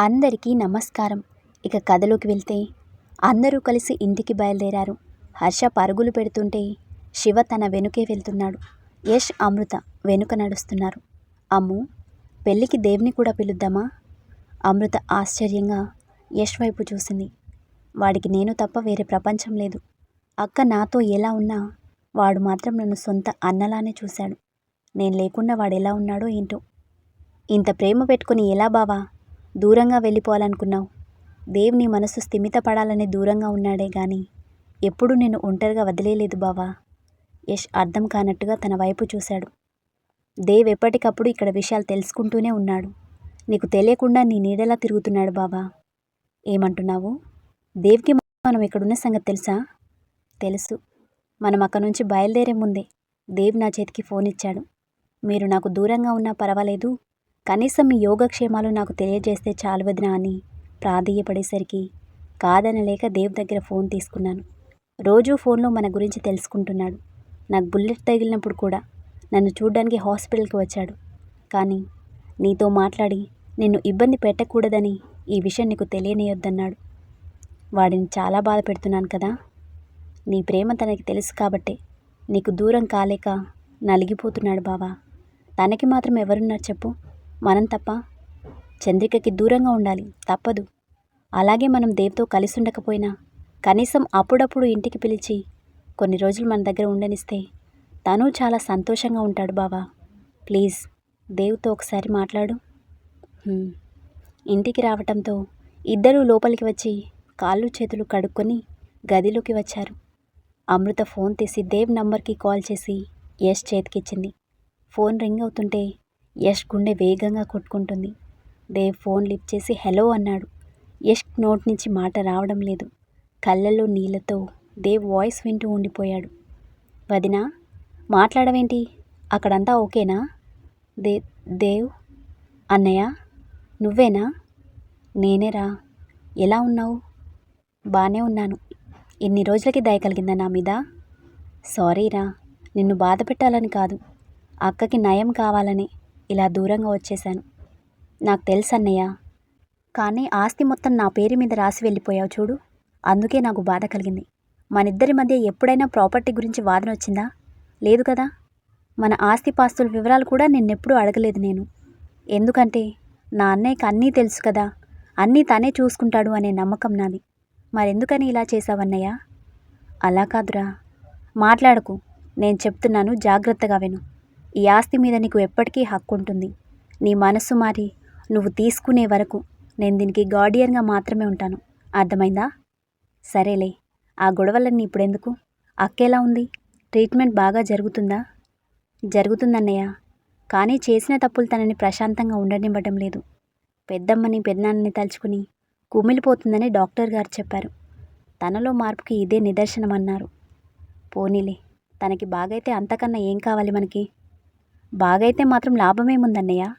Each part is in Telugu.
అందరికీ నమస్కారం. ఇక కథలోకి వెళ్తే అందరూ కలిసి ఇంటికి బయలుదేరారు. హర్ష పరుగులు పెడుతుంటే శివ తన వెనుకే వెళ్తున్నాడు. యష్ అమృత వెనుక నడుస్తున్నారు. అమ్ము పెళ్ళికి దేవుని కూడా పిలుద్దామా? అమృత ఆశ్చర్యంగా యష్ వైపు చూసింది. వాడికి నేను తప్ప వేరే ప్రపంచం లేదు. అక్క నాతో ఎలా ఉన్నా వాడు మాత్రం నన్ను సొంత అన్నలానే చూశాడు. నేను లేకుండా వాడు ఎలా ఉన్నాడో ఏంటో. ఇంత ప్రేమ పెట్టుకుని ఎలా బావా? దూరంగా వెళ్ళిపోవాలనుకున్నావు. దేవుని మనసు స్థిమితపడాలని దూరంగా ఉన్నాడే గాని ఎప్పుడూ నేను ఒంటరిగా వదిలేలేదు బావా. యష్ అర్థం కానట్టుగా తన వైపు చూశాడు. దేవ్ ఎప్పటికప్పుడు ఇక్కడ విషయాలు తెలుసుకుంటూనే ఉన్నాడు. నీకు తెలియకుండా నీ నీడలా తిరుగుతున్నాడు బావా. ఏమంటున్నావు? దేవ్కి మనం ఇక్కడున్న సంగతి తెలుసా? తెలుసు. మనం అక్కడ నుంచి బయలుదేరే ముందే దేవ్ నా చేతికి ఫోన్ ఇచ్చాడు. మీరు నాకు దూరంగా ఉన్నా పర్వాలేదు కనీసం మీ యోగక్షేమాలు నాకు తెలియజేస్తే చాలు వదినా అని ప్రాధేయపడేసరికి. కాదనలేక దేవ్ దగ్గర ఫోన్ తీసుకున్నాను. రోజూ ఫోన్లో మన గురించి తెలుసుకుంటున్నాడు. నాకు బుల్లెట్ తగిలినప్పుడు కూడా నన్ను చూడ్డానికి హాస్పిటల్కి వచ్చాడు. కానీ నీతో మాట్లాడి నిన్ను ఇబ్బంది పెట్టకూడదని ఈ విషయం నీకు తెలియనియొద్దన్నాడు. వాడిని చాలా బాధ పెడుతున్నాను కదా? నీ ప్రేమ తనకి తెలుసు కాబట్టే నీకు దూరం కాలేక నలిగిపోతున్నాడు బావా. తనకి మాత్రం ఎవరున్నారు చెప్పు? మనం తప్ప చంద్రికకి దూరంగా ఉండాలి. తప్పదు. అలాగే మనం దేవ్తో కలిసి ఉండకపోయినా కనీసం అప్పుడప్పుడు ఇంటికి పిలిచి కొన్ని రోజులు మన దగ్గర ఉండనిస్తే తను చాలా సంతోషంగా ఉంటాడు బావా. ప్లీజ్ దేవుతో ఒకసారి మాట్లాడు. ఇంటికి రావటంతో ఇద్దరూ లోపలికి వచ్చి కాళ్ళు చేతులు కడుక్కొని గదిలోకి వచ్చారు. అమృత ఫోన్ తీసి దేవ్ నంబర్కి కాల్ చేసి యశ్ చేతికిచ్చింది. ఫోన్ రింగ్ అవుతుంటే యష్ గుండె వేగంగా కొట్టుకుంటుంది. దేవ్ ఫోన్ లిఫ్ట్ చేసి హలో అన్నాడు. యష్ నోట్ నుంచి మాట రావడం లేదు. కళ్ళల్లో నీళ్ళతో దేవ్ వాయిస్ వింటూ ఉండిపోయాడు. వదినా మాట్లాడవేంటి? అక్కడంతా ఓకేనా? దే దేవ్ అన్నయ్య నువ్వేనా? నేనేరా ఎలా ఉన్నావు? బాగానే ఉన్నాను. ఇన్ని రోజులకి దయ కలిగిందా నా మీద? సారీరా నిన్ను బాధ పెట్టాలని కాదు. అక్కకి నయం కావాలని. ఇలా దూరంగా వచ్చేశాను. నాకు తెలుసు అన్నయ్య కానీ ఆస్తి మొత్తం నా పేరు మీద రాసి వెళ్ళిపోయావు చూడు. అందుకే నాకు బాధ కలిగింది. మనిద్దరి మధ్య ఎప్పుడైనా ప్రాపర్టీ గురించి వాదన వచ్చిందా? లేదు కదా. మన ఆస్తి పాస్తుల వివరాలు కూడా నిన్నెప్పుడూ అడగలేదు నేను. ఎందుకంటే నా అన్నయ్యకి అన్నీ తెలుసు కదా. అన్నీ తనే చూసుకుంటాడు అనే నమ్మకం నాది. మరెందుకని ఇలా చేశావన్నయ్య? అలా కాదురా. మాట్లాడకు. నేను చెప్తున్నాను జాగ్రత్తగా విను. ఈ ఆస్తి మీద నీకు ఎప్పటికీ హక్కు ఉంటుంది నీ మనస్సు మారి నువ్వు తీసుకునే వరకు నేను దీనికి గార్డియన్గా మాత్రమే ఉంటాను. అర్థమైందా? సరేలే ఆ గొడవలన్నీ ఇప్పుడెందుకు? అక్కేలా ఉంది? ట్రీట్మెంట్ బాగా జరుగుతుందా? జరుగుతుందన్నయ్య. కానీ చేసిన తప్పులు తనని ప్రశాంతంగా ఉండనివ్వడం లేదు. పెద్దమ్మని పెద్దనాన్నని తలుచుకుని కుమిలిపోతుందని డాక్టర్ గారు చెప్పారు. తనలో మార్పుకి ఇదే నిదర్శనం అన్నారు పోనీలే తనకి బాగైతే అంతకన్నా ఏం కావాలి మనకి? బాగైతే మాత్రం లాభమేముందన్నయ్య?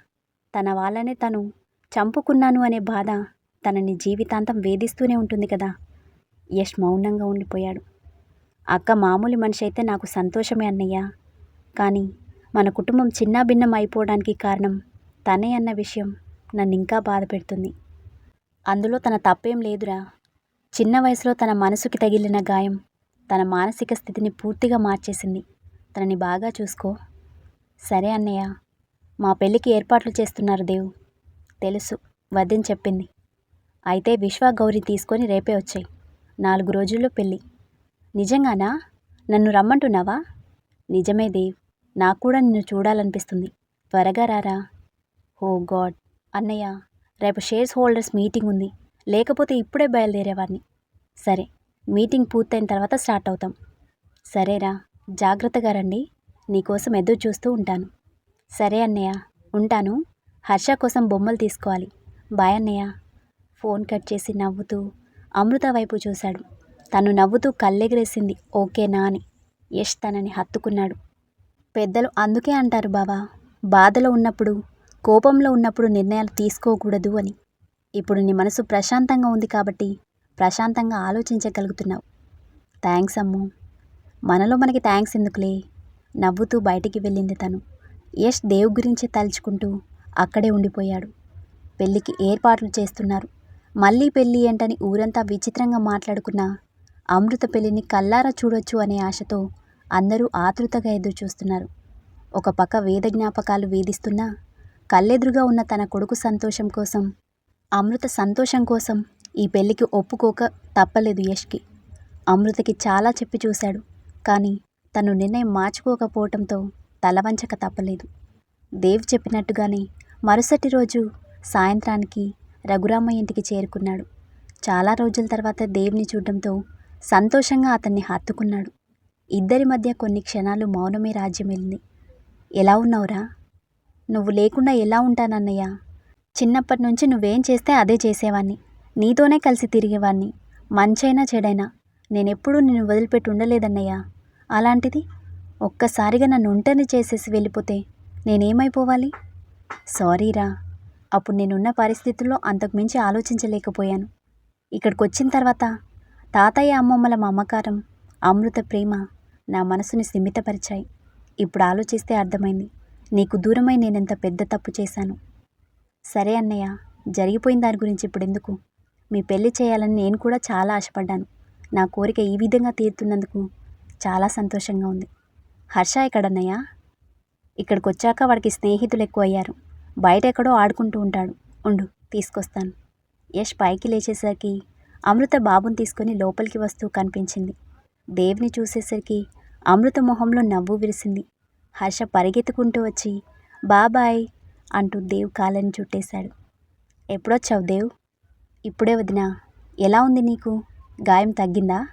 తన వాళ్ళనే తను చంపుకున్నాను అనే బాధ తనని జీవితాంతం వేధిస్తూనే ఉంటుంది కదా. యష్ మౌనంగా ఉండిపోయాడు. అక్క మామూలు మనిషి అయితే నాకు సంతోషమే అన్నయ్య. కానీ మన కుటుంబం చిన్నాభిన్నం అయిపోవడానికి కారణం తనే అన్న విషయం నన్ను ఇంకా బాధ పెడుతుంది. అందులో తన తప్పేం లేదురా. చిన్న వయసులో తన మనసుకి తగిలిన గాయం తన మానసిక స్థితిని పూర్తిగా మార్చేసింది. తనని బాగా చూసుకో. సరే అన్నయ్య. మా పెళ్ళికి ఏర్పాట్లు చేస్తున్నారు దేవు. తెలుసు వద్దని చెప్పింది. అయితే విశ్వ గౌరి తీసుకొని రేపే వచ్చాయి. నాలుగు రోజుల్లో పెళ్ళి. నిజంగానా? నన్ను రమ్మంటున్నావా? నిజమే దేవ్. నాకు కూడా నిన్ను చూడాలనిపిస్తుంది. త్వరగా రారా? Oh God. అన్నయ్య రేపు షేర్స్ హోల్డర్స్ మీటింగ్ ఉంది. లేకపోతే ఇప్పుడే బయలుదేరేవాడిని సరే మీటింగ్ పూర్తయిన తర్వాత స్టార్ట్ అవుతాం. సరేరా జాగ్రత్తగా రండి. నీకోసం ఎదురు చూస్తూ ఉంటాను. సరే అన్నయ్య ఉంటాను. హర్ష కోసం బొమ్మలు తీసుకోవాలి. బాయ్ అన్నయ్య. ఫోన్ కట్ చేసి నవ్వుతూ అమృత వైపు చూశాడు. తను నవ్వుతూ కళ్ళెగిరేసింది. ఓకేనా అని యష్ తనని హత్తుకున్నాడు. పెద్దలు అందుకే అంటారు బావా. బాధలో ఉన్నప్పుడు కోపంలో ఉన్నప్పుడు నిర్ణయాలు తీసుకోకూడదు అని. ఇప్పుడు నీ మనసు ప్రశాంతంగా ఉంది కాబట్టి ప్రశాంతంగా ఆలోచించగలుగుతున్నావు. థ్యాంక్స్ అమ్ము. మనలో మనకి థ్యాంక్స్ ఎందుకులే? నవ్వుతూ బయటికి వెళ్ళింది తను. యష్ దేవ్ గురించి తలుచుకుంటూ అక్కడే ఉండిపోయాడు. పెళ్ళికి ఏర్పాట్లు చేస్తున్నారు. మళ్ళీ పెళ్ళి ఏంటని ఊరంతా విచిత్రంగా మాట్లాడుకున్న అమృత పెళ్ళిని కల్లారా చూడొచ్చు అనే ఆశతో అందరూ ఆతృతగా ఎదురు చూస్తున్నారు. ఒక పక్క వేద జ్ఞాపకాలు వేధిస్తున్నా కళ్ళెదురుగా ఉన్న తన కొడుకు సంతోషం కోసం అమృత సంతోషం కోసం ఈ పెళ్ళికి ఒప్పుకోక తప్పలేదు యష్కి. అమృతకి చాలా చెప్పి చూశాడు. కానీ తను నిర్ణయం మార్చుకోకపోవటంతో తలవంచక తప్పలేదు. దేవ్ చెప్పినట్టుగానే మరుసటి రోజు సాయంత్రానికి రఘురామయ్య ఇంటికి చేరుకున్నాడు. చాలా రోజుల తర్వాత దేవ్ని చూడడంతో సంతోషంగా అతన్ని హత్తుకున్నాడు. ఇద్దరి మధ్య కొన్ని క్షణాలు మౌనమే రాజ్యమేలింది ఎలా ఉన్నావురా? నువ్వు లేకుండా ఎలా ఉంటానన్నయ్య? చిన్నప్పటి నుంచి నువ్వేం చేస్తే అదే చేసేవాణ్ణి. నీతోనే కలిసి తిరిగేవాణ్ణి. మంచైనా చెడైనా. నేనెప్పుడూ నిన్ను వదిలిపెట్టి ఉండలేదన్నయ్యా. అలాంటిది ఒక్కసారిగా నన్ను ఒంటరిని చేసేసి వెళ్ళిపోతే నేనేమైపోవాలి? సారీరా అప్పుడు నేనున్న పరిస్థితుల్లో అంతకుమించి ఆలోచించలేకపోయాను. ఇక్కడికి వచ్చిన తర్వాత తాతయ్య అమ్మమ్మల మమకారం అమృత ప్రేమ నా మనసుని స్థిమితపరిచాయి. ఇప్పుడు ఆలోచిస్తే అర్థమైంది. నీకు దూరమై నేనెంత పెద్ద తప్పు చేశాను? సరే అన్నయ్య జరిగిపోయిన దాని గురించి ఇప్పుడు ఎందుకు? మీ పెళ్ళి చేయాలని నేను కూడా చాలా ఆశపడ్డాను. నా కోరిక ఈ విధంగా తీరుతున్నందుకు చాలా సంతోషంగా ఉంది. హర్ష ఎక్కడన్నయ్యా? ఇక్కడికి వచ్చాక వాడికి స్నేహితులు ఎక్కువ అయ్యారు బయట ఎక్కడో ఆడుకుంటూ ఉంటాడు. ఉండు తీసుకొస్తాను. యష్ పైకి లేచేసరికి అమృత బాబుని తీసుకొని లోపలికి వస్తూ కనిపించింది. దేవ్ని చూసేసరికి అమృత మొహంలో నవ్వు విరిసింది. హర్ష పరిగెత్తుకుంటూ వచ్చి బాబాయ్ అంటూ దేవ్ కాలని చుట్టేశాడు. ఎప్పుడొచ్చావు దేవ్? ఇప్పుడే వదినా. ఎలా ఉంది నీకు? గాయం తగ్గిందా?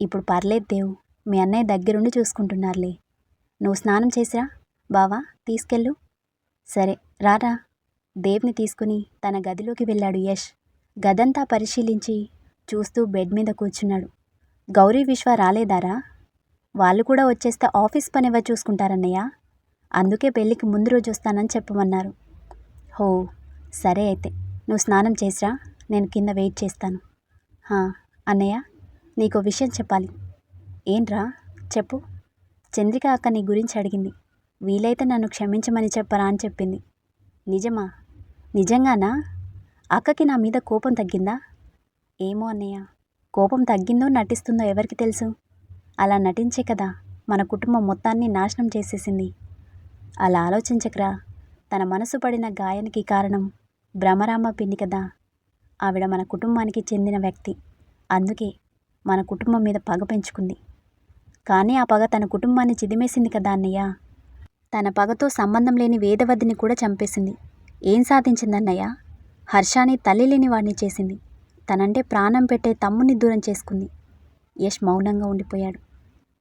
ఇప్పుడు పర్లేదు దేవ్. మీ అన్నయ్య దగ్గరుండి చూసుకుంటున్నారులే. నువ్వు స్నానం చేసిరా? బావా తీసుకెళ్ళు. సరే రారా. దేవ్ని తీసుకుని తన గదిలోకి వెళ్ళాడు యష్. గదంతా పరిశీలించి చూస్తూ బెడ్ మీద కూర్చున్నాడు. గౌరీ విశ్వ రాలేదారా? వాళ్ళు కూడా వచ్చేస్తే ఆఫీస్ పని ఎవరు చూసుకుంటారన్నయ్య? అందుకే పెళ్ళికి ముందు రోజు వస్తానని చెప్పమన్నారు. హో సరే అయితే. నువ్వు స్నానం చేసిరా? నేను కింద వెయిట్ చేస్తాను. అన్నయ్య నీకు విషయం చెప్పాలి. ఏంట్రా? చెప్పు. చంద్రిక అక్క నీ గురించి అడిగింది. వీలైతే నన్ను క్షమించమని చెప్పరా అని చెప్పింది. నిజమా? నిజంగానా? అక్కకి నా మీద కోపం తగ్గిందా? ఏమో అన్నయ్య. కోపం తగ్గిందో నటిస్తుందో ఎవరికి తెలుసు? అలా నటించే కదా మన కుటుంబం మొత్తాన్ని నాశనం చేసేసింది. అలా ఆలోచించకరా. తన మనసు పడిన గాయానికి కారణం భ్రమరామ పిన్ని కదా. ఆవిడ మన కుటుంబానికి చెందిన వ్యక్తి. అందుకే మన కుటుంబం మీద పగ పెంచుకుంది. కానీ ఆ పగ తన కుటుంబాన్ని చిదిమేసింది కదా అన్నయ్య. తన పగతో సంబంధం లేని వేదవద్దిని కూడా చంపేసింది. ఏం సాధించిందన్నయ్య హర్షాని తల్లి లేని వాడిని చేసింది. తనంటే ప్రాణం పెట్టే తమ్ముని దూరం చేసుకుంది. యష్ మౌనంగా ఉండిపోయాడు.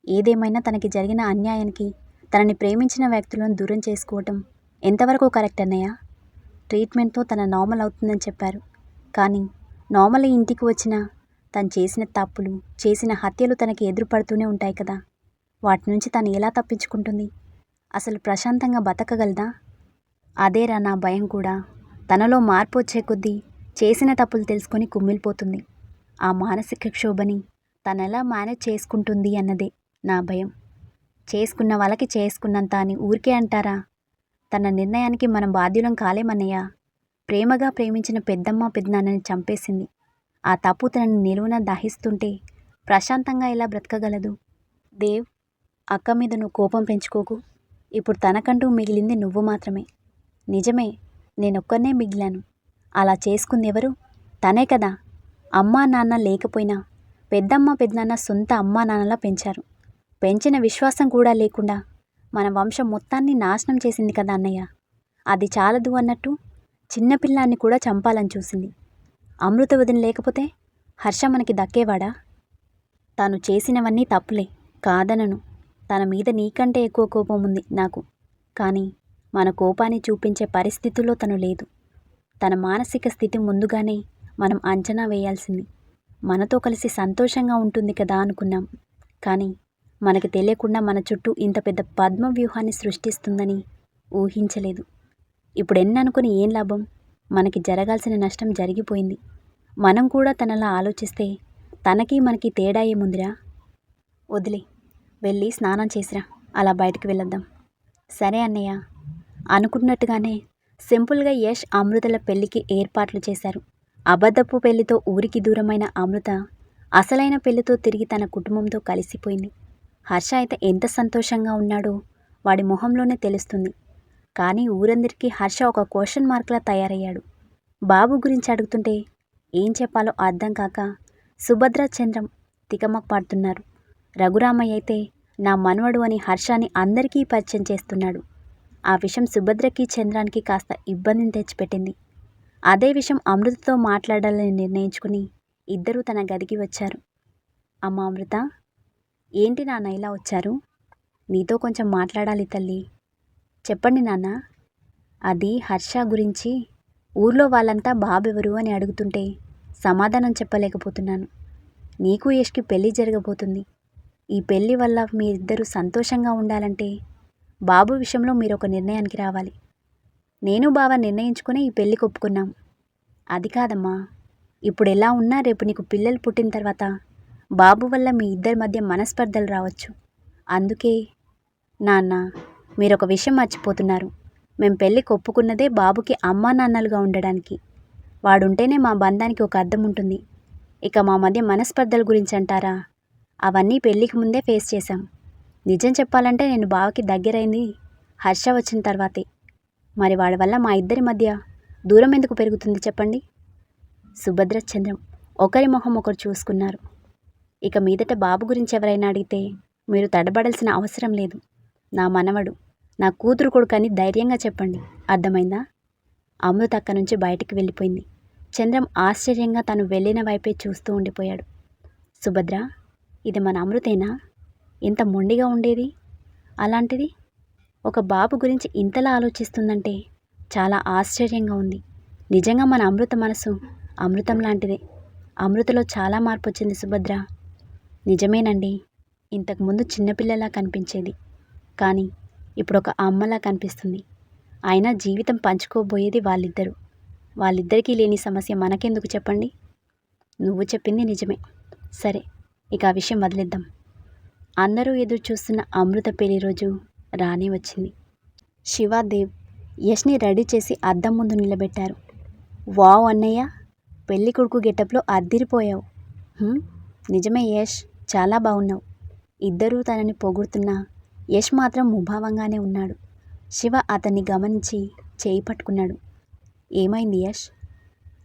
ఏదేమైనా తనకి జరిగిన అన్యాయానికి తనని ప్రేమించిన వ్యక్తులను దూరం చేసుకోవటం ఎంతవరకు కరెక్ట్ అన్నయ్య? ట్రీట్మెంట్తో తన నార్మల్ అవుతుందని చెప్పారు. కానీ నార్మల్ ఇంటికి వచ్చిన తను చేసిన తప్పులు చేసిన హత్యలు తనకి ఎదురుపడుతూనే ఉంటాయి కదా. వాటి నుంచి తను ఎలా తప్పించుకుంటుంది? అసలు ప్రశాంతంగా బతకగలదా? అదేరా నా భయం కూడా. తనలో మార్పు వచ్చే కొద్దీ చేసిన తప్పులు తెలుసుకొని కుమ్మిలిపోతుంది. ఆ మానసిక క్షోభని తనెలా మేనేజ్ చేసుకుంటుంది అన్నదే నా భయం. చేసుకున్న వాళ్ళకి చేసుకున్నంత అని ఊరికే అంటారా? తన నిర్ణయానికి మనం బాధ్యులం కాలేమన్నయ్య. ప్రేమగా ప్రేమించిన పెద్దమ్మ పెద్దనాన్నని చంపేసింది. ఆ తప్పు తనని నిలువున దహిస్తుంటే ప్రశాంతంగా ఎలా బ్రతకగలదు? దేవ్ అక్క మీద నువ్వు కోపం పెంచుకోకు. ఇప్పుడు తనకంటూ మిగిలింది నువ్వు మాత్రమే. నిజమే నేనొక్కనే మిగిలాను. అలా చేసుకుందెవరు? తనే కదా. అమ్మా నాన్న లేకపోయినా పెద్దమ్మ పెద్దనాన్న సొంత అమ్మా నాన్నలా పెంచారు. పెంచిన విశ్వాసం కూడా లేకుండా మన వంశం మొత్తాన్ని నాశనం చేసింది కదా అన్నయ్య. అది చాలదు అన్నట్టు చిన్నపిల్లాన్ని కూడా చంపాలని చూసింది. అమృత వదిన లేకపోతే హర్ష మనకి దక్కేవాడా? తాను చేసినవన్నీ తప్పులే కాదనను. తన మీద నీకంటే ఎక్కువ కోపం ఉంది నాకు. కానీ మన కోపాన్ని చూపించే పరిస్థితుల్లో తను లేదు. తన మానసిక స్థితి ముందుగానే మనం అంచనా వేయాల్సింది. మనతో కలిసి సంతోషంగా ఉంటుంది కదా అనుకున్నాం. కానీ మనకి తెలియకుండా మన చుట్టూ ఇంత పెద్ద పద్మ వ్యూహాన్ని సృష్టిస్తుందని ఊహించలేదు. ఇప్పుడు ఎన్ననుకుని ఏం లాభం? మనకి జరగాల్సిన నష్టం జరిగిపోయింది. మనం కూడా తనలా ఆలోచిస్తే తనకి మనకి తేడా ఏముందిరా? వదిలే వెళ్ళి స్నానం చేసిరా అలా బయటికి వెళ్ళొద్దాం. సరే అన్నయ్య. అనుకున్నట్టుగానే సింపుల్గా యష్ అమృతల పెళ్ళికి ఏర్పాట్లు చేశారు. అబద్ధపు పెళ్ళితో ఊరికి దూరమైన అమృత అసలైన పెళ్ళితో తిరిగి తన కుటుంబంతో కలిసిపోయింది. హర్ష అయితే ఎంత సంతోషంగా ఉన్నాడో వాడి మొహంలోనే తెలుస్తుంది. కానీ ఊరందరికీ హర్ష ఒక క్వశ్చన్ మార్క్లా తయారయ్యాడు. బాబు గురించి అడుగుతుంటే ఏం చెప్పాలో అర్థం కాక సుభద్ర చంద్రం తికమక పడుతున్నారు. రఘురామయ్య అయితే నా మనవడు అని హర్షాన్ని అందరికీ పరిచయం చేస్తున్నాడు. ఆ విషయం సుభద్రకి చంద్రానికి కాస్త ఇబ్బందిని తెచ్చిపెట్టింది. అదే విషయం అమృతతో మాట్లాడాలని నిర్ణయించుకుని ఇద్దరూ తన గదికి వచ్చారు. అమ్మ అమృత ఏంటి నాన్న ఇలా వచ్చారు? నీతో కొంచెం మాట్లాడాలి తల్లి. చెప్పండి నాన్న. అది హర్ష గురించి. ఊర్లో వాళ్ళంతా బాబెవరు అని అడుగుతుంటే సమాధానం చెప్పలేకపోతున్నాను. నీకు యష్కి పెళ్ళి జరగబోతుంది. ఈ పెళ్ళి వల్ల మీ ఇద్దరు సంతోషంగా ఉండాలంటే బాబు విషయంలో మీరు ఒక నిర్ణయానికి రావాలి. నేను బావ నిర్ణయించుకుని ఈ పెళ్ళికి ఒప్పుకున్నాం. అది కాదమ్మా. ఇప్పుడు ఎలా ఉన్నా రేపు నీకు పిల్లలు పుట్టిన తర్వాత బాబు వల్ల మీ ఇద్దరి మధ్య మనస్పర్ధలు రావచ్చు. అందుకే నాన్న మీరు ఒక విషయం మర్చిపోతున్నారు. మేము పెళ్ళికి ఒప్పుకున్నదే బాబుకి అమ్మా నాన్నలుగా ఉండడానికి. వాడుంటేనే మా బంధానికి ఒక అర్థం ఉంటుంది. ఇక మా మధ్య మనస్పర్ధల గురించి అంటారా? అవన్నీ పెళ్ళికి ముందే ఫేస్ చేశాం. నిజం చెప్పాలంటే నేను బావకి దగ్గరైంది హర్ష వచ్చిన తర్వాతే. మరి వాడి వల్ల మా ఇద్దరి మధ్య దూరం ఎందుకు పెరుగుతుంది చెప్పండి? సుభద్ర చంద్రం ఒకరి మొహం ఒకరు చూసుకున్నారు. ఇక మీదట బాబు గురించి ఎవరైనా అడిగితే మీరు తడబడాల్సిన అవసరం లేదు. నా మనవడు. నా కూతురు కొడుకని ధైర్యంగా చెప్పండి. అర్థమైందా? అమృత అక్క నుంచి బయటికి వెళ్ళిపోయింది. చంద్రం ఆశ్చర్యంగా తను వెళ్ళిన వైపే చూస్తూ ఉండిపోయాడు. సుభద్ర ఇది మన అమృతేనా? ఇంత మొండిగా ఉండేది? అలాంటిది? ఒక బాబు గురించి ఇంతలా ఆలోచిస్తుందంటే చాలా ఆశ్చర్యంగా ఉంది. నిజంగా మన అమృత మనసు అమృతం లాంటిదే. అమృతలో చాలా మార్పు వచ్చింది సుభద్ర. నిజమేనండి. ఇంతకుముందు చిన్నపిల్లలా కనిపించేది. కానీ ఇప్పుడు ఒక అమ్మలా కనిపిస్తుంది. అయినా జీవితం పంచుకోబోయేది వాళ్ళిద్దరూ. వాళ్ళిద్దరికీ లేని సమస్య మనకెందుకు చెప్పండి? నువ్వు చెప్పింది నిజమే. సరే ఇక ఆ విషయం వదిలేద్దాం. అందరూ ఎదురు చూస్తున్న అమృత పెళ్ళి రోజు రానే వచ్చింది. శివాదేవ్ యష్ని రెడీ చేసి అద్దం ముందు నిలబెట్టారు. వావ్ అన్నయ్య పెళ్ళి కొడుకు గెటప్లో అద్దిరిపోయావు. నిజమే యష్ చాలా బాగున్నావు. ఇద్దరూ తనని పొగుడుతున్నా యష్ మాత్రం ముభావంగానే ఉన్నాడు. శివ అతన్ని గమనించి చేయి పట్టుకున్నాడు. ఏమైంది యష్?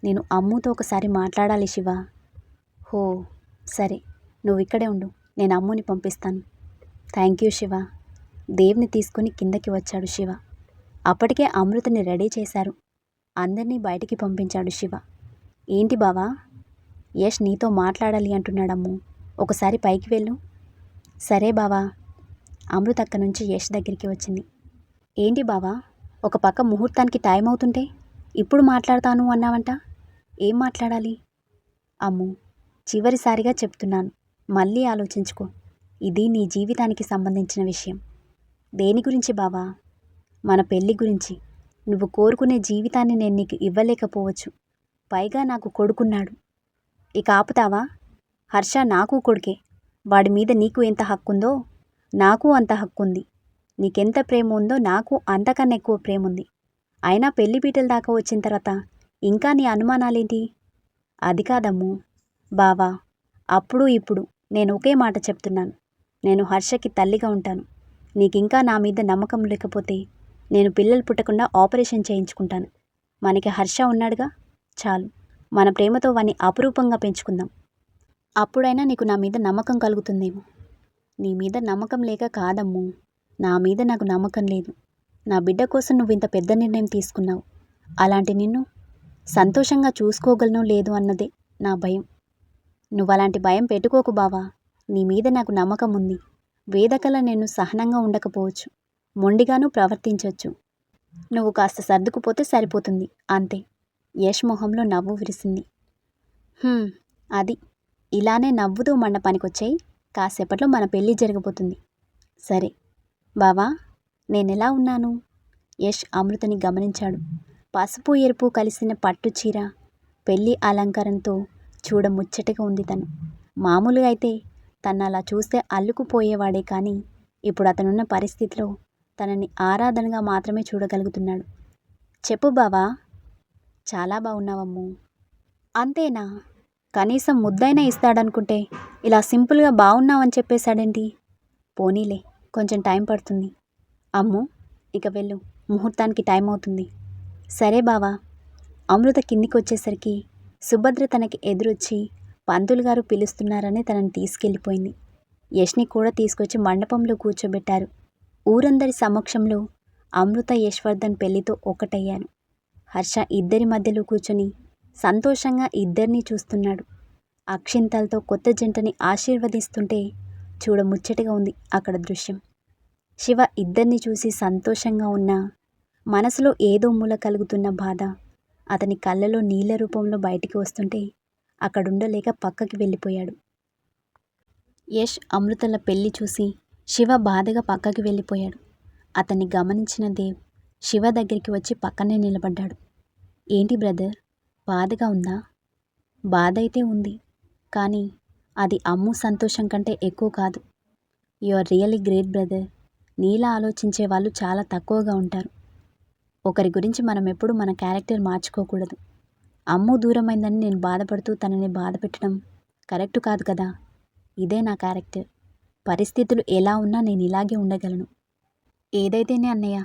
నేను అమ్ముతో ఒకసారి మాట్లాడాలి శివ. హో సరే నువ్వు ఇక్కడే ఉండు. నేను అమ్ముని పంపిస్తాను. Thank you Shiva. దేవ్ని తీసుకుని కిందకి వచ్చాడు శివ. అప్పటికే అమృతని రెడీ చేశారు. అందరినీ బయటికి పంపించాడు శివ. ఏంటి బావా? యష్ నీతో మాట్లాడాలి అంటున్నాడమ్ము. ఒకసారి పైకి వెళ్ళు. సరే బావా. అమృత అక్క నుంచి యష్ దగ్గరికి వచ్చింది. ఏంటి బావా ఒక పక్క ముహూర్తానికి టైం అవుతుంటే ఇప్పుడు మాట్లాడతాను అన్నావంట. ఏం మాట్లాడాలి? అమ్ము చివరిసారిగా చెప్తున్నాను. మళ్ళీ ఆలోచించుకో. ఇది నీ జీవితానికి సంబంధించిన విషయం. దేని గురించి బావా? మన పెళ్ళి గురించి. నువ్వు కోరుకునే జీవితాన్ని నేను నీకు ఇవ్వలేకపోవచ్చు. పైగా నాకు కొడుకున్నాడు. ఇక ఆపుతావా? హర్ష నాకు కొడుకే. వాడి మీద నీకు ఎంత హక్కుందో నాకు అంత హక్కుంది. నీకెంత ప్రేమ ఉందో నాకు అంతకన్నా ఎక్కువ ప్రేమ ఉంది అయినా పెళ్ళి పీటల దాకా వచ్చిన తర్వాత ఇంకా నీ అనుమానాలేంటి? అది కాదమ్ము. బావా అప్పుడు ఇప్పుడు నేను ఒకే మాట చెప్తున్నాను. నేను హర్షకి తల్లిగా ఉంటాను. నీకింకా నా మీద నమ్మకం లేకపోతే నేను పిల్లలు పుట్టకుండా ఆపరేషన్ చేయించుకుంటాను. మనకి హర్ష ఉన్నాడుగా? చాలు. మన ప్రేమతో వాణ్ణి అపురూపంగా పెంచుకుందాం. అప్పుడైనా నీకు నా మీద నమ్మకం కలుగుతుందేమో. నీ మీద నమ్మకం లేక కాదమ్ము. నా మీద నాకు నమ్మకం లేదు. నా బిడ్డ కోసం నువ్వు ఇంత పెద్ద నిర్ణయం తీసుకున్నావు. అలాంటి నిన్ను సంతోషంగా చూసుకోగలను లేదు అన్నదే నా భయం. నువ్వు అలాంటి భయం పెట్టుకోకు బావా. నీ మీద నాకు నమ్మకం ఉంది. వేదకల నేను సహనంగా ఉండకపోవచ్చు. మొండిగాను ప్రవర్తించవచ్చు నువ్వు కాస్త సర్దుకుపోతే సరిపోతుంది. అంతే. యష్ మొహంలో నవ్వు విరిసింది. అది. ఇలానే నవ్వుతూ మండపానికొచ్చాయి. కాసేపట్లో మన పెళ్ళి జరగబోతుంది. సరే బావా నేనెలా ఉన్నాను? యష్ అమృతని గమనించాడు. పసుపు ఎరుపు కలిసిన పట్టు చీర పెళ్ళి అలంకారంతో చూడ ముచ్చటగా ఉంది తను. మామూలుగా అయితే తను అలా చూస్తే అల్లుకుపోయేవాడే కానీ ఇప్పుడు అతనున్న పరిస్థితిలో తనని ఆరాధనగా మాత్రమే చూడగలుగుతున్నాడు. చెప్పు బావా చాలా బాగున్నావమ్ము. అంతేనా? కనీసం ముద్దైనా ఇస్తాడనుకుంటే ఇలా సింపుల్గా బాగున్నావని చెప్పేశాడేంటి? పోనీలే కొంచెం టైం పడుతుంది. అమ్ము ఇక వెళ్ళు ముహూర్తానికి టైం అవుతుంది. సరే బావా. అమృత కిందికి వచ్చేసరికి సుభద్ర తనకి ఎదురొచ్చి పంతులు గారు పిలుస్తున్నారని తనని తీసుకెళ్ళిపోయింది. యష్ని కూడా తీసుకొచ్చి మండపంలో కూర్చోబెట్టారు. ఊరందరి సమక్షంలో అమృత యశ్వర్ధన్ పెళ్ళితో ఒకటయ్యారు హర్ష ఇద్దరి మధ్యలో కూర్చొని సంతోషంగా ఇద్దరినీ చూస్తున్నాడు. అక్షింతలతో కొత్త జంటని ఆశీర్వదిస్తుంటే చూడముచ్చటగా ఉంది అక్కడ దృశ్యం. శివ ఇద్దరిని చూసి సంతోషంగా ఉన్నా మనసులో ఏదో మూల కలుగుతున్న బాధ. అతని కళ్ళలో నీళ్ళ రూపంలో బయటికి వస్తుంటే అక్కడుండలేక పక్కకి వెళ్ళిపోయాడు. యష్ అమృతల పెళ్ళి చూసి శివ బాధగా పక్కకి వెళ్ళిపోయాడు. అతన్ని గమనించిన దేవ్ శివ దగ్గరికి వచ్చి పక్కనే నిలబడ్డాడు. ఏంటి బ్రదర్? బాధగా ఉందా? బాధ అయితే ఉంది. కానీ అది అమ్ము సంతోషం కంటే ఎక్కువ కాదు. You are really great brother. నీలా ఆలోచించే వాళ్ళు చాలా తక్కువగా ఉంటారు. ఒకరి గురించి మనం ఎప్పుడు మన క్యారెక్టర్ మార్చుకోకూడదు. అమ్ము దూరమైందని నేను బాధపడుతూ తనని బాధ పెట్టడం కరెక్ట్ కాదు కదా? ఇదే నా క్యారెక్టర్. పరిస్థితులు ఎలా ఉన్నా నేను ఇలాగే ఉండగలను. ఏదైతేనే అన్నయ్య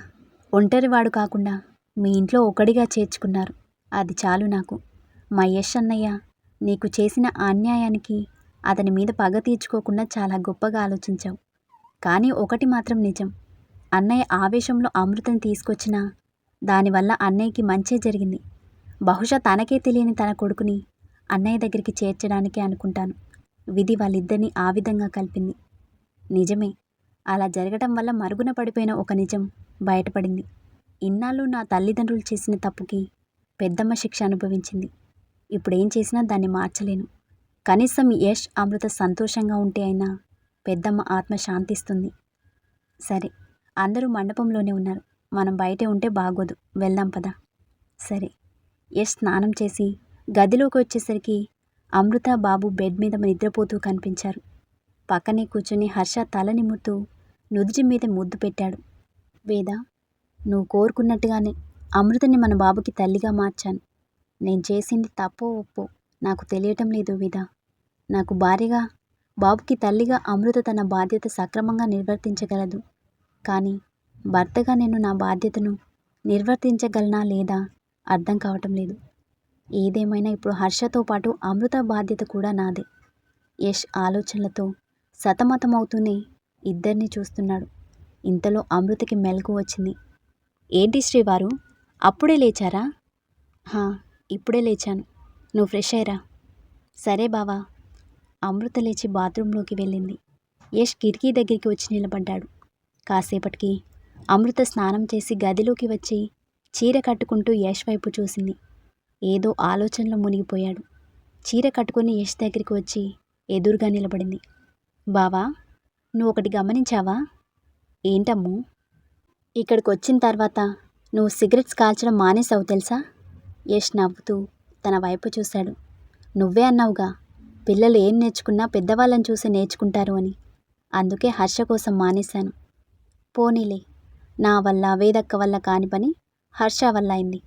ఒంటరివాడు కాకుండా మీ ఇంట్లో ఒకడిగా చేర్చుకున్నారు. అది చాలు నాకు. మా యష్ అన్నయ్య నీకు చేసిన అన్యాయానికి అతని మీద పగ తీర్చుకోకుండా చాలా గొప్పగా ఆలోచించావు. కానీ ఒకటి మాత్రం నిజం. అన్నయ్య ఆవేశంలో అమృతం తీసుకొచ్చినా దానివల్ల అన్నయ్యకి మంచే జరిగింది. బహుశా తనకే తెలియని తన కొడుకుని అన్నయ్య దగ్గరికి చేర్చడానికి అనుకుంటాను. విధి వాళ్ళిద్దరిని ఆ విధంగా కలిపింది. నిజమే అలా జరగటం వల్ల మరుగున పడిపోయిన ఒక నిజం బయటపడింది. ఇన్నాళ్ళు నా తల్లిదండ్రులు చేసిన తప్పుకి పెద్దమ్మ శిక్ష అనుభవించింది. ఇప్పుడేం చేసినా దాన్ని మార్చలేను. కనీసం యష్ అమృత సంతోషంగా ఉంటే అయినా పెద్దమ్మ ఆత్మ శాంతిస్తుంది. సరే అందరూ మండపంలోనే ఉన్నారు. మనం బయటే ఉంటే బాగోదు. వెళ్దాం పదా. సరే. యష్ స్నానం చేసి గదిలోకి వచ్చేసరికి అమృత బాబు బెడ్ మీద నిద్రపోతూ కనిపించారు. పక్కనే కూర్చుని హర్ష తల నిమ్ముతూ నుదుటి మీద ముద్దు పెట్టాడు. వేద నువ్వు కోరుకున్నట్టుగానే అమృతని మన బాబుకి తల్లిగా మార్చాను. నేను చేసింది తప్పో ఒప్పో నాకు తెలియటం లేదు విధా. నాకు భార్యగా బాబుకి తల్లిగా అమృత తన బాధ్యత సక్రమంగా నిర్వర్తించగలదు. కానీ భర్తగా నేను నా బాధ్యతను నిర్వర్తించగలనా లేదా అర్థం కావటం లేదు. ఏదేమైనా ఇప్పుడు హర్షతో పాటు అమృత బాధ్యత కూడా నాదే. యష్ ఆలోచనలతో సతమతమవుతూనే ఇద్దరిని చూస్తున్నాడు. ఇంతలో అమృతకి మెలకు వచ్చింది. ఏంటి శ్రీవారు? అప్పుడే లేచారా? హా ఇప్పుడే లేచాను. నువ్వు ఫ్రెష్ అయ్యరా? సరే బావా. అమృత లేచి బాత్రూంలోకి వెళ్ళింది. యష్ కిటికీ దగ్గరికి వచ్చి నిలబడ్డాడు. కాసేపటికి అమృత స్నానం చేసి గదిలోకి వచ్చి చీర కట్టుకుంటూ యష్ వైపు చూసింది. ఏదో ఆలోచనలో మునిగిపోయాడు. చీర కట్టుకుని యష్ దగ్గరికి వచ్చి ఎదురుగా నిలబడింది. బావా నువ్వు ఒకటి గమనించావా? ఏంటమ్ము? ఇక్కడికి వచ్చిన తర్వాత నువ్వు సిగరెట్స్ కాల్చడం మానేసావు తెలుసా? యష్ నవ్వుతూ తన వైపు చూశాడు. నువ్వే అన్నావుగా పిల్లలు ఏం నేర్చుకున్నా పెద్దవాళ్ళని చూసి నేర్చుకుంటారు అని. అందుకే హర్ష కోసం మానేశాను. పోనీలే నా వల్ల వేదక్క వల్ల కాని పని హర్ష వల్ల అయింది.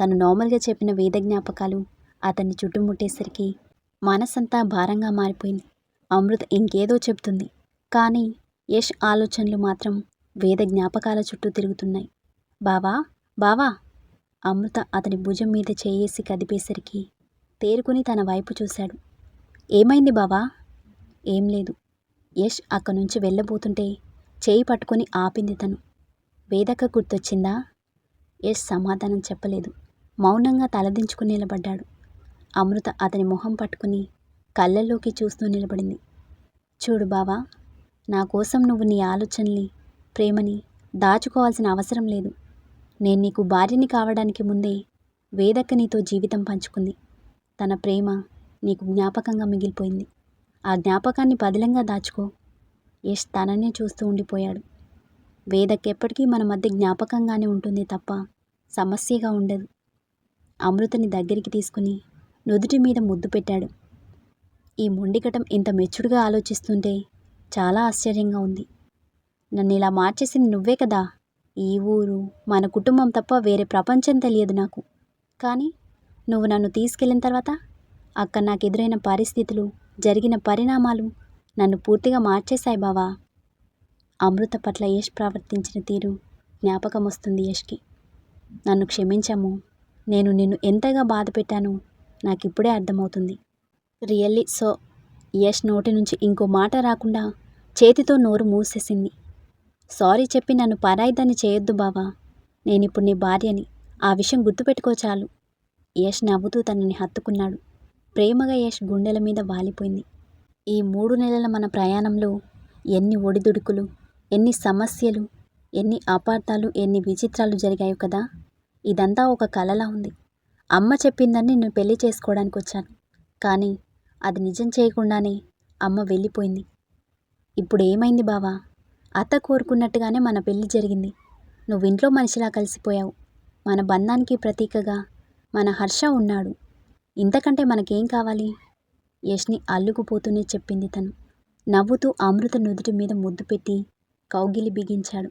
తను నార్మల్గా చెప్పిన వేద జ్ఞాపకాలు అతన్ని చుట్టుముట్టేసరికి మనసంతా భారంగా మారిపోయింది. అమృత ఇంకేదో చెప్తుంది. కానీ యష్ ఆలోచనలు మాత్రం వేద జ్ఞాపకాల చుట్టూ తిరుగుతున్నాయి. బావా బావా! అమృత అతని భుజం మీద చేయేసి కదిపేసరికి తేరుకుని తన వైపు చూశాడు. ఏమైంది బావా? ఏం లేదు. యష్ అక్కడి నుంచి వెళ్ళబోతుంటే చేయి పట్టుకొని ఆపింది తను. వేదక్క గుర్తొచ్చిందా? యష్ సమాధానం చెప్పలేదు. మౌనంగా తలదించుకుని నిలబడ్డాడు. అమృత అతని మొహం పట్టుకుని కళ్ళల్లోకి చూస్తూ నిలబడింది. చూడు బావా నా కోసం నువ్వు నీ ఆలోచనని ప్రేమని దాచుకోవాల్సిన అవసరం లేదు. నేను నీకు భార్యని కావడానికి ముందే వేదక్క నీతో జీవితం పంచుకుంది. తన ప్రేమ నీకు జ్ఞాపకంగా మిగిలిపోయింది. ఆ జ్ఞాపకాన్ని పదిలంగా దాచుకో. యష్ తననే చూస్తూ ఉండిపోయాడు. వేదక్ ఎప్పటికీ మన మధ్య జ్ఞాపకంగానే ఉంటుంది తప్ప సమస్యగా ఉండదు. అమృతని దగ్గరికి తీసుకుని నుదుటి మీద ముద్దు పెట్టాడు. ఈ మొండికటం ఇంత మెచ్చుడుగా ఆలోచిస్తుంటే చాలా ఆశ్చర్యంగా ఉంది. నన్ను ఇలా మార్చేసింది నువ్వే కదా? ఈ ఊరు మన కుటుంబం తప్ప వేరే ప్రపంచం తెలియదు నాకు. కానీ నువ్వు నన్ను తీసుకెళ్ళిన తర్వాత అక్కడ నాకు ఎదురైన పరిస్థితులు జరిగిన పరిణామాలు నన్ను పూర్తిగా మార్చేశాయి బావా. అమృత పట్ల యష్ ప్రవర్తించిన తీరు జ్ఞాపకం వస్తుంది యష్కి. నన్ను క్షమించము. నేను నిన్ను ఎంతగా బాధ పెట్టానో నాకు ఇప్పుడే అర్థమవుతుంది. రియల్లీ సో యష్ నోటి నుంచి ఇంకో మాట రాకుండా చేతితో నోరు మూసేసింది. సారీ చెప్పి నన్ను పరాయిదాన్ని చేయొద్దు బావా. నేనిప్పుడు నీ భార్యని. ఆ విషయం గుర్తుపెట్టుకో చాలు. యష్ నవ్వుతూ తనని హత్తుకున్నాడు. ప్రేమగా యష్ గుండెల మీద వాలిపోయింది. ఈ మూడు నెలల మన ప్రయాణంలో ఎన్ని ఒడిదుడుకులు ఎన్ని సమస్యలు ఎన్ని అపార్థాలు ఎన్ని విచిత్రాలు జరిగాయో కదా. ఇదంతా ఒక కలలా ఉంది. అమ్మ చెప్పిందని నేను పెళ్ళి చేసుకోవడానికి వచ్చాను. కానీ అది నిజం చేయకుండానే అమ్మ వెళ్ళిపోయింది. ఇప్పుడు ఏమైంది బావా? అత్త కోరుకున్నట్టుగానే మన పెళ్ళి జరిగింది. నువ్వు ఇంట్లో మనిషిలా కలిసిపోయావు. మన బంధానికి ప్రతీకగా మన హర్ష ఉన్నాడు. ఇంతకంటే మనకేం కావాలి? యష్ని అల్లుకుపోతూనే చెప్పింది తను. నవ్వుతూ అమృత నుదుటి మీద ముద్దు పెట్టి కౌగిలి బిగించాడు.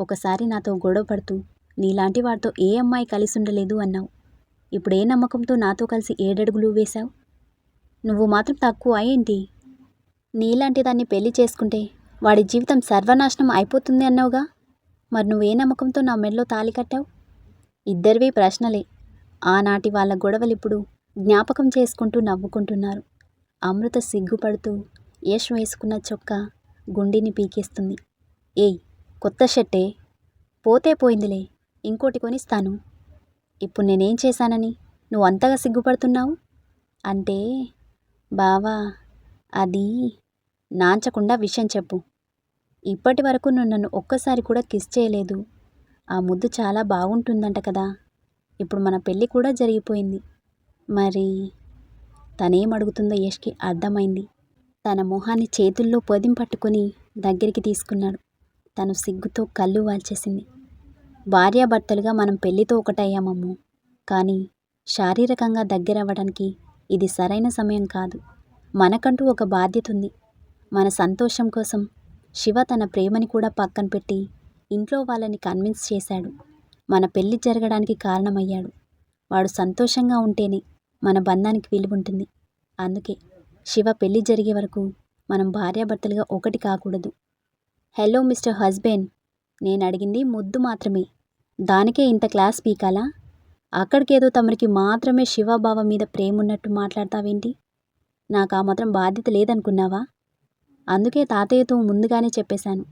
ఒకసారి నాతో గొడవ పడుతూ నీలాంటి వాడితో ఏ అమ్మాయి కలిసి ఉండలేదు అన్నావు. ఇప్పుడు ఏ నమ్మకంతో నాతో కలిసి ఏడడుగులు వేశావు. నువ్వు మాత్రం తక్కువ ఏంటి? నీలాంటి దాన్ని పెళ్ళి చేసుకుంటే వాడి జీవితం సర్వనాశనం అయిపోతుంది అన్నావుగా? మరి నువ్వే నమ్మకంతో నా మెడలో తాళి కట్టావు? ఇద్దరివి ప్రశ్నలే. ఆనాటి వాళ్ళ గొడవలు ఇప్పుడు జ్ఞాపకం చేసుకుంటూ నవ్వుకుంటున్నారు. అమృత సిగ్గుపడుతూ యష్ వేసుకున్న చొక్కా గుండిని పీకేస్తుంది. ఏయ్ కొత్త షర్టే? పోతే పోయిందిలే ఇంకోటి కొనిస్తాను. ఇప్పుడు నేనేం చేశానని నువ్వు అంతగా సిగ్గుపడుతున్నావు? అంటే బావా అది నాంచకుండా విషయం చెప్పు. ఇప్పటి వరకు నువ్వు నన్ను ఒక్కసారి కూడా కిస్ చేయలేదు. ఆ ముద్దు చాలా బాగుంటుందంట కదా. ఇప్పుడు మన పెళ్ళి కూడా జరిగిపోయింది. మరి తనేం అడుగుతుందో యష్కి అర్థమైంది. తన మొహాన్ని చేతుల్లో పొదిం పట్టుకుని దగ్గరికి తీసుకున్నాడు. తను సిగ్గుతో కళ్ళు వాల్చేసింది. భార్యాభర్తలుగా మనం పెళ్ళితో ఒకటయ్యామమ్ము. కానీ శారీరకంగా దగ్గరవ్వడానికి ఇది సరైన సమయం కాదు. మనకంటూ ఒక బాధ్యత ఉంది. మన సంతోషం కోసం శివ తన ప్రేమని కూడా పక్కన పెట్టి ఇంట్లో వాళ్ళని కన్విన్స్ చేశాడు. మన పెళ్ళి జరగడానికి కారణమయ్యాడు. వాడు సంతోషంగా ఉంటేనే మన బంధానికి విలువ ఉంటుంది. అందుకే శివ పెళ్ళి జరిగే వరకు మనం భార్యాభర్తలుగా ఒకటి కాకూడదు. హలో మిస్టర్ హస్బెండ్ నేను అడిగింది ముద్దు మాత్రమే. దానికే ఇంత క్లాస్ పీకాలా? అక్కడికేదో తమరికి మాత్రమే శివబావ మీద ప్రేమ ఉన్నట్టు మాట్లాడతావేంటి? నాకు ఆ మాత్రం బాధ్యత లేదనుకున్నావా? అందుకే తాతయ్యతో ముందుగానే చెప్పేశాను.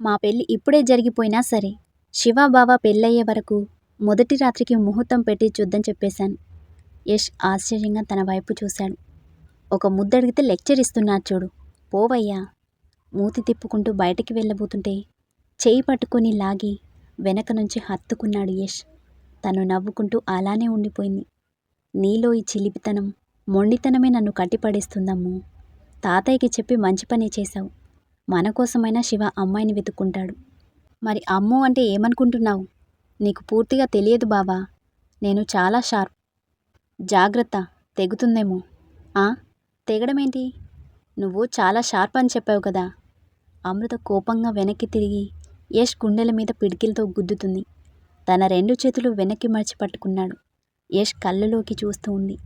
మా పెళ్ళి ఇప్పుడే జరిగిపోయినా సరే శివబావ పెళ్ళయ్యే వరకు మొదటి రాత్రికి ముహూర్తం పెట్టి చూద్దని చెప్పేశాను. యష్ ఆశ్చర్యంగా తన వైపు చూశాడు. ఒక ముద్దడిగితే లెక్చర్ ఇస్తున్నాడు చూడు పోవయ్యా. మూతి తిప్పుకుంటూ బయటికి వెళ్ళబోతుంటే చేయి పట్టుకొని లాగి వెనక నుంచి హత్తుకున్నాడు యష్. తను నవ్వుకుంటూ అలానే ఉండిపోయింది. నీలో ఈ చిలిపితనం మొండితనమే నన్ను కట్టిపడేస్తుందమ్ము. తాతయ్యకి చెప్పి మంచి పని చేశావు. మన కోసమైనా శివ అమ్మాయిని వెతుక్కుంటాడు. మరి అమ్ము అంటే ఏమనుకుంటున్నావు? నీకు పూర్తిగా తెలియదు బావా. నేను చాలా షార్ప్. జాగ్రత్త తెగుతుందేమో. ఆ? తెగడమేంటి? నువ్వు చాలా షార్ప్ అని చెప్పావు కదా. అమృత కోపంగా వెనక్కి తిరిగి యష్ గుండెల మీద పిడికిలతో గుద్దుతుంది. తన రెండు చేతులు వెనక్కి మడిచి పట్టుకున్నాడు. యష్ కళ్ళలోకి చూస్తూ ఉంది.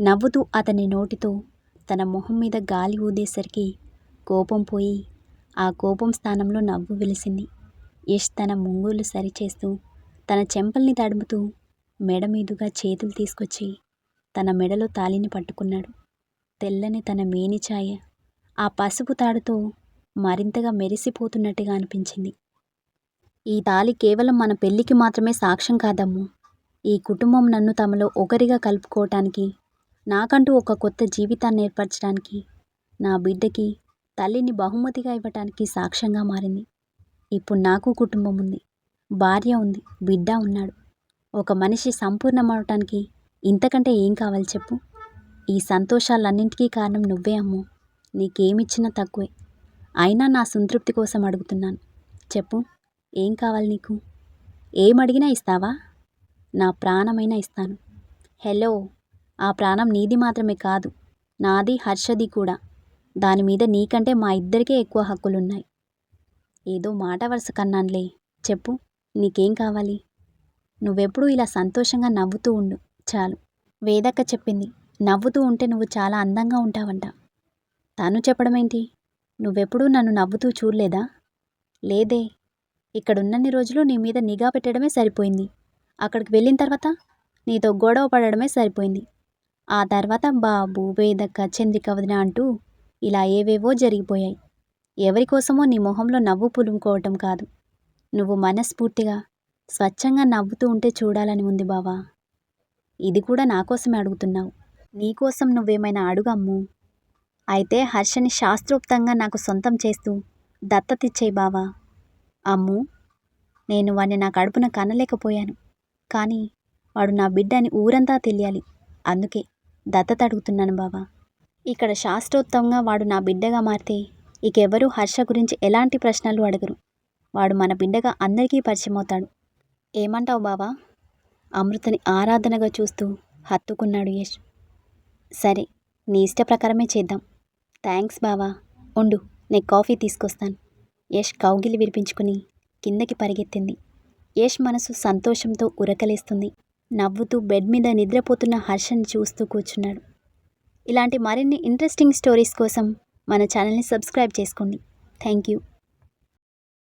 నవ్వుతూ అతని నోటితో తన మొహం మీద గాలి ఊదేసరికి కోపం పోయి ఆ కోపం స్థానంలో నవ్వు వెలిసింది. యష్ తన ముంగులు సరిచేస్తూ తన చెంపల్ని తడుముతూ మెడ మీదుగా చేతులు తీసుకొచ్చి తన మెడలో తాలిని పట్టుకున్నాడు. తెల్లని తన మేనిఛాయ ఆ పసుపు తాడుతో మరింతగా మెరిసిపోతున్నట్టుగా అనిపించింది. ఈ తాలి కేవలం మన పెళ్ళికి మాత్రమే సాక్ష్యం కాదమ్ము. ఈ కుటుంబం నన్ను తమలో ఒకరిగా కలుపుకోవటానికి నాకంటూ ఒక కొత్త జీవితాన్ని ఏర్పరచడానికి నా బిడ్డకి తల్లిని బహుమతిగా ఇవ్వటానికి సాక్ష్యంగా మారింది. ఇప్పుడు నాకు కుటుంబం ఉంది భార్య ఉంది బిడ్డ ఉన్నాడు. ఒక మనిషి సంపూర్ణమవటానికి ఇంతకంటే ఏం కావాలి చెప్పు? ఈ సంతోషాలన్నింటికీ కారణం నువ్వే అమ్మో నీకేమిచ్చినా తక్కువే. అయినా నా సంతృప్తి కోసం అడుగుతున్నాను. చెప్పు ఏం కావాలి నీకు? ఏమడిగినా ఇస్తావా? నా ప్రాణమైనా ఇస్తాను. హలో ఆ ప్రాణం నీది మాత్రమే కాదు నాది హర్షది కూడా. దాని మీద నీకంటే మా ఇద్దరికే ఎక్కువ హక్కులున్నాయి. ఏదో మాట వరుస కన్నానులే. చెప్పు నీకేం కావాలి? నువ్వెప్పుడూ ఇలా సంతోషంగా నవ్వుతూ ఉండు చాలు. వేదక్క చెప్పింది నవ్వుతూ ఉంటే నువ్వు చాలా అందంగా ఉంటావంట. తను చెప్పడమేంటి? నువ్వెప్పుడూ నన్ను నవ్వుతూ చూడలేదా? లేదే ఇక్కడున్నన్ని రోజులు నీ మీద నిఘా పెట్టడమే సరిపోయింది. అక్కడికి వెళ్ళిన తర్వాత నీతో గొడవ పడడమే సరిపోయింది. ఆ తర్వాత బాబు వేదక్క చంద్రిక వదిన అంటూ ఇలా ఏవేవో జరిగిపోయాయి. ఎవరి కోసమో నీ మొహంలో నవ్వు పులుముకోవటం కాదు. నువ్వు మనస్ఫూర్తిగా స్వచ్ఛంగా నవ్వుతూ ఉంటే చూడాలని ఉంది బావా. ఇది కూడా నా కోసమే అడుగుతున్నావు. నీకోసం నువ్వేమైనా అడుగమ్ము. అయితే హర్షని శాస్త్రోక్తంగా నాకు సొంతం చేస్తూ దత్తతిచ్చేయి బావా. అమ్ము నేను వాడిని నా కడుపున కనలేకపోయాను. కానీ వాడు నా బిడ్డ అని ఊరంతా తెలియాలి. అందుకే దత్తత అడుగుతున్నాను బావా. ఇక్కడ శాస్త్రోత్తంగా వాడు నా బిడ్డగా మారితే ఇకెవరూ హర్ష గురించి ఎలాంటి ప్రశ్నలు అడగరు. వాడు మన బిడ్డగా అందరికీ పరిచయం అవుతాడు ఏమంటావు బావా? అమృతని ఆరాధనగా చూస్తూ హత్తుకున్నాడు యష్. సరే నీ ఇష్ట ప్రకారమే చేద్దాం. థ్యాంక్స్ బావా. ఉండు నేను కాఫీ తీసుకొస్తాను. యష్ కౌగిలి విరిపించుకుని కిందకి పరిగెత్తింది. యష్ మనసు సంతోషంతో ఉరకలేస్తుంది. నవ్వుతూ బెడ్ మీద నిద్రపోతున్న హర్షని చూస్తూ కూర్చున్నాడు. ఇలాంటి మరిన్ని ఇంట్రెస్టింగ్ స్టోరీస్ కోసం మన ఛానల్ని సబ్స్క్రైబ్ చేసుకోండి. Thank you